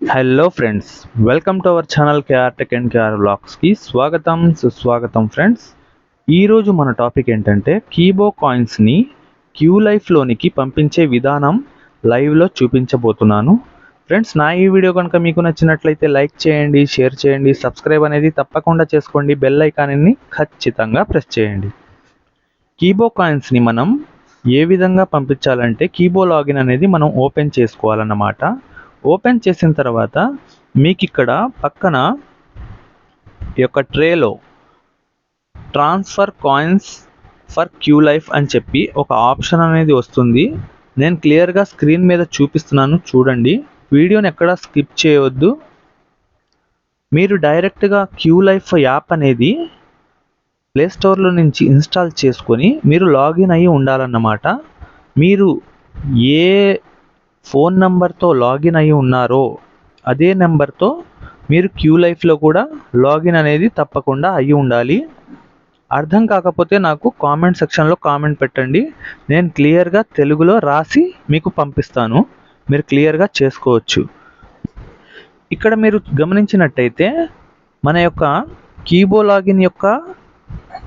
Hello friends welcome to our channel KR tech and KR బ్లాగ్స్కి స్వాగతం సుస్వాగతం friends ఈరోజు మన టాపిక్ ఏంటంటే కీబో కాయిన్స్ని క్యూ లైఫ్లోనికి పంపించే విధానం లైవ్లో చూపించబోతున్నాను. ఫ్రెండ్స్ నా ఈ వీడియో కనుక మీకు నచ్చినట్లయితే లైక్ చేయండి షేర్ చేయండి సబ్స్క్రైబ్ అనేది తప్పకుండా చేసుకోండి. బెల్ ఐకాన్ని ఖచ్చితంగా ప్రెస్ చేయండి. కీబో కాయిన్స్ని మనం ఏ విధంగా పంపించాలంటే కీబో లాగిన్ అనేది మనం ఓపెన్ చేసుకోవాలన్నమాట. ఓపెన్ చేసిన తర్వాత మీకు ఇక్కడ పక్కన యొక్క ట్రేలో transfer coins for Q Life అని చెప్పి ఒక ఆప్షన్ అనేది వస్తుంది. నేను క్లియర్గా స్క్రీన్ మీద చూపిస్తున్నాను చూడండి. వీడియోని ఎక్కడ స్కిప్ చేయవద్దు. మీరు డైరెక్ట్గా క్యూ లైఫ్ యాప్ అనేది ప్లే స్టోర్లో నుంచి ఇన్స్టాల్ చేసుకొని మీరు లాగిన్ అయ్యి ఉండాలన్నమాట. మీరు ఏ ఫోన్ నెంబర్తో లాగిన్ అయి ఉన్నారో అదే నెంబర్తో మీరు క్యూ లైఫ్లో కూడా లాగిన్ అనేది తప్పకుండా అయ్యి ఉండాలి. అర్థం కాకపోతే నాకు కామెంట్ సెక్షన్లో కామెంట్ పెట్టండి. నేను క్లియర్గా తెలుగులో రాసి మీకు పంపిస్తాను. మీరు క్లియర్గా చేసుకోవచ్చు. ఇక్కడ మీరు గమనించినట్టయితే మన యొక్క కీబో లాగిన్ యొక్క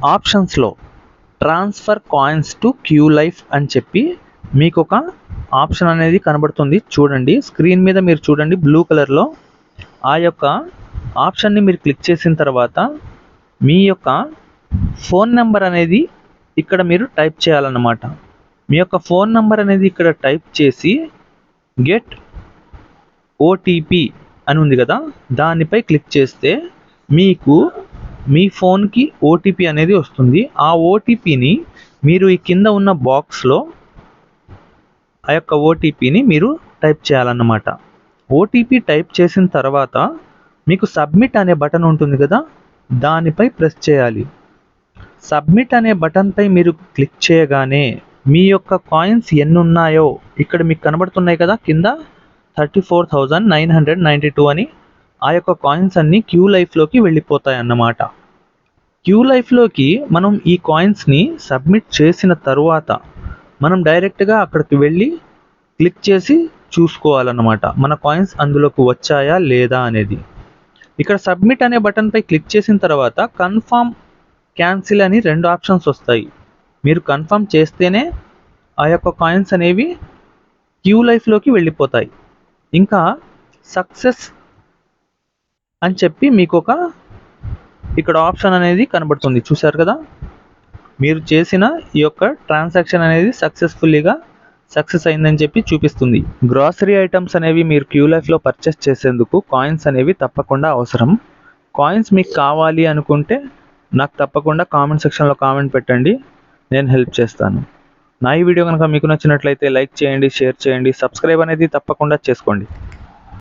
ఆప్షన్స్లో transfer coins to Q Life అని చెప్పి మీకు ఒక ఆప్షన్ అనేది కనబడుతుంది. చూడండి. స్క్రీన్ మీద మీరు చూడండి. బ్లూ కలర్లో ఆ యొక్క ఆప్షన్ని మీరు క్లిక్ చేసిన తర్వాత మీ యొక్క ఫోన్ నెంబర్ అనేది ఇక్కడ మీరు టైప్ చేయాలన్నమాట. మీ యొక్క ఫోన్ నెంబర్ అనేది ఇక్కడ టైప్ చేసి గెట్ ఓటీపీ అని ఉంది కదా. దానిపై క్లిక్ చేస్తే మీకు మీ ఫోన్కి ఓటీపీ అనేది వస్తుంది. ఆ ఓటీపీని మీరు ఈ కింద ఉన్న బాక్స్లో ఆ యొక్క ఓటీపీని మీరు టైప్ చేయాలన్నమాట. ఓటీపీ టైప్ చేసిన తర్వాత మీకు సబ్మిట్ అనే బటన్ ఉంటుంది కదా దానిపై ప్రెస్ చేయాలి. సబ్మిట్ అనే బటన్పై మీరు క్లిక్ చేయగానే మీ యొక్క కాయిన్స్ ఎన్ని ఉన్నాయో ఇక్కడ మీకు కనబడుతున్నాయి కదా కింద thirty four thousand nine hundred ninety two అని ఆ యొక్క కాయిన్స్ అన్నీ క్యూ లైఫ్లోకి వెళ్ళిపోతాయి అన్నమాట క్యూ లైఫ్లోకి మనం ఈ కాయిన్స్ని సబ్మిట్ చేసిన తరువాత మనం డైరెక్ట్గా అక్కడికి వెళ్ళి క్లిక్ చేసి చూసుకోవాలన్నమాట. మన కాయిన్స్ అందులోకి వచ్చాయా లేదా అనేది. ఇక్కడ సబ్మిట్ అనే బటన్పై క్లిక్ చేసిన తర్వాత కన్ఫామ్ క్యాన్సిల్ అని రెండు ఆప్షన్స్ వస్తాయి. మీరు కన్ఫర్మ్ చేస్తేనే ఆ యొక్క కాయిన్స్ అనేవి క్యూ లైఫ్లోకి వెళ్ళిపోతాయి. ఇంకా సక్సెస్ అని చెప్పి మీకు ఒక ఇక్కడ ఆప్షన్ అనేది కనబడుతుంది. చూశారు కదా? మీరు చేసిన ఈ యొక్క ట్రాన్సాక్షన్ అనేది సక్సెస్ఫుల్లీగా సక్సెస్ అయిందని చెప్పి చూపిస్తుంది. గ్రాసరీ ఐటమ్స్ అనేవి మీరు క్యూ లైఫ్లో పర్చేస్ చేసేందుకు కాయిన్స్ అనేవి తప్పకుండా అవసరం. కాయిన్స్ మీకు కావాలి అనుకుంటే నాకు తప్పకుండా కామెంట్ సెక్షన్లో కామెంట్ పెట్టండి. నేను హెల్ప్ చేస్తాను. నా ఈ వీడియో కనుక మీకు నచ్చినట్లయితే లైక్ చేయండి షేర్ చేయండి సబ్స్క్రైబ్ అనేది తప్పకుండా చేసుకోండి.